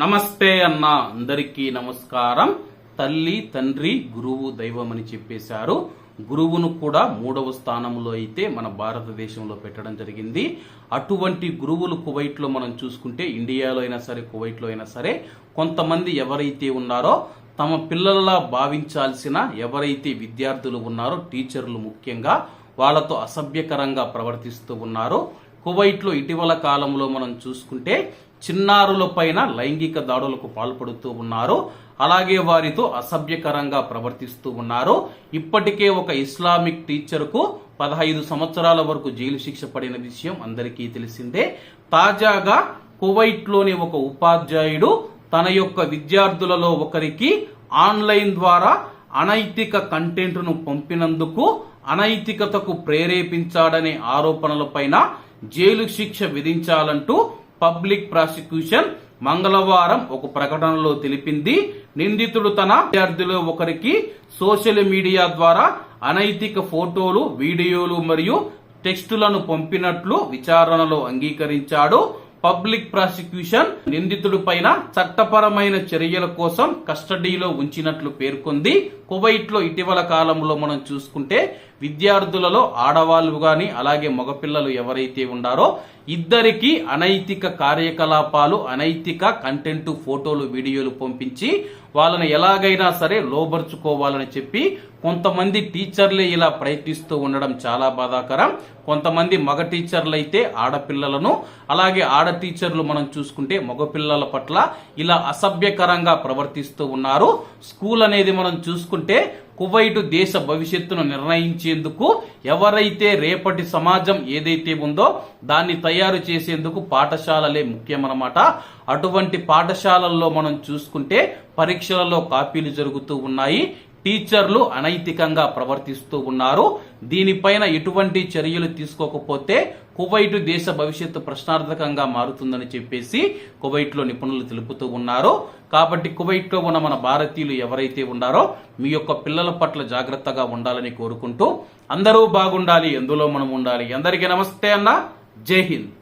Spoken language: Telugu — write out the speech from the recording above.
నమస్తే అన్న అందరికీ నమస్కారం. తల్లి తండ్రి గురువు దైవం అని చెప్పేశారు. గురువును కూడా మూడవ స్థానంలో అయితే మన భారతదేశంలో పెట్టడం జరిగింది. అటువంటి గురువులు కువైట్లో మనం చూసుకుంటే ఇండియాలో అయినా సరే కువైట్లో అయినా సరే కొంతమంది ఎవరైతే ఉన్నారో తమ పిల్లలలా భావించాల్సిన ఎవరైతే విద్యార్థులు ఉన్నారో టీచర్లు ముఖ్యంగా వాళ్ళతో అసభ్యకరంగా ప్రవర్తిస్తూ ఉన్నారో. కువైట్లో ఇటీవల కాలంలో మనం చూసుకుంటే చిన్నారుల పైన లైంగిక దాడులకు పాల్పడుతూ ఉన్నారు. అలాగే వారితో అసభ్యకరంగా ప్రవర్తిస్తూ ఉన్నారు. ఇప్పటికే ఒక ఇస్లామిక్ టీచర్కు పదహైదు సంవత్సరాల వరకు జైలు శిక్ష పడిన విషయం అందరికీ తెలిసిందే. తాజాగా కువైట్లోని ఒక ఉపాధ్యాయుడు తన యొక్క విద్యార్థులలో ఒకరికి ఆన్లైన్ ద్వారా అనైతిక కంటెంట్ను పంపినందుకు అనైతికతకు ప్రేరేపించాడనే ఆరోపణలపైన జైలు శిక్ష విధించాలంటూ పబ్లిక్ ప్రాసిక్యూషన్ మంగళవారం ఒక ప్రకటనలో తెలిపింది. నిందితుడు తన విద్యార్థులు ఒకరికి సోషల్ మీడియా ద్వారా అనైతిక ఫోటోలు వీడియోలు మరియు టెక్స్టులను పంపినట్లు విచారణలో అంగీకరించాడు. పబ్లిక్ ప్రాసిక్యూషన్ నిందితుడి పైన చట్టపరమైన చర్యల కోసం కస్టడీలో ఉంచినట్లు పేర్కొంది. కువైట్లో ఇటీవల కాలంలో మనం చూసుకుంటే విద్యార్థులలో ఆడవాళ్ళు గాని అలాగే మగపిల్లలు ఎవరైతే ఉండారో ఇద్దరికి అనైతిక కార్యకలాపాలు అనైతిక కంటెంట్ ఫోటోలు వీడియోలు పంపించి వాళ్ళని ఎలాగైనా సరే లోబర్చుకోవాలని చెప్పి కొంతమంది టీచర్లే ఇలా ప్రయత్నిస్తూ ఉండడం చాలా బాధాకరం. కొంతమంది మగ టీచర్లు అయితే ఆడపిల్లలను అలాగే ఆడ టీచర్లు మనం చూసుకుంటే మగపిల్లల పట్ల ఇలా అసభ్యకరంగా ప్రవర్తిస్తూ ఉన్నారు. స్కూల్ అనేది మనం చూసుకుంటే కువైట్ దేశ భవిష్యత్తును నిర్ణయించేందుకు ఎవరైతే రేపటి సమాజం ఏదైతే ఉందో దాన్ని తయారు చేసేందుకు పాఠశాలలే ముఖ్యమన్నమాట. అటువంటి పాఠశాలల్లో మనం చూసుకుంటే పరీక్షలలో కాపీలు జరుగుతూ ఉన్నాయి. టీచర్లు అనైతికంగా ప్రవర్తిస్తూ ఉన్నారు. దీనిపైన ఎటువంటి చర్యలు తీసుకోకపోతే కువైట్ దేశ భవిష్యత్తు ప్రశ్నార్థకంగా మారుతుందని చెప్పేసి కువైట్లో నిపుణులు తెలుపుతూ ఉన్నారు. కాబట్టి కువైట్లో ఉన్న మన భారతీయులు ఎవరైతే ఉన్నారో మీ యొక్క పిల్లల పట్ల జాగ్రత్తగా ఉండాలని కోరుకుంటూ అందరూ బాగుండాలి ఎందులో మనం ఉండాలి. అందరికీ నమస్తే అన్న. జై హింద్.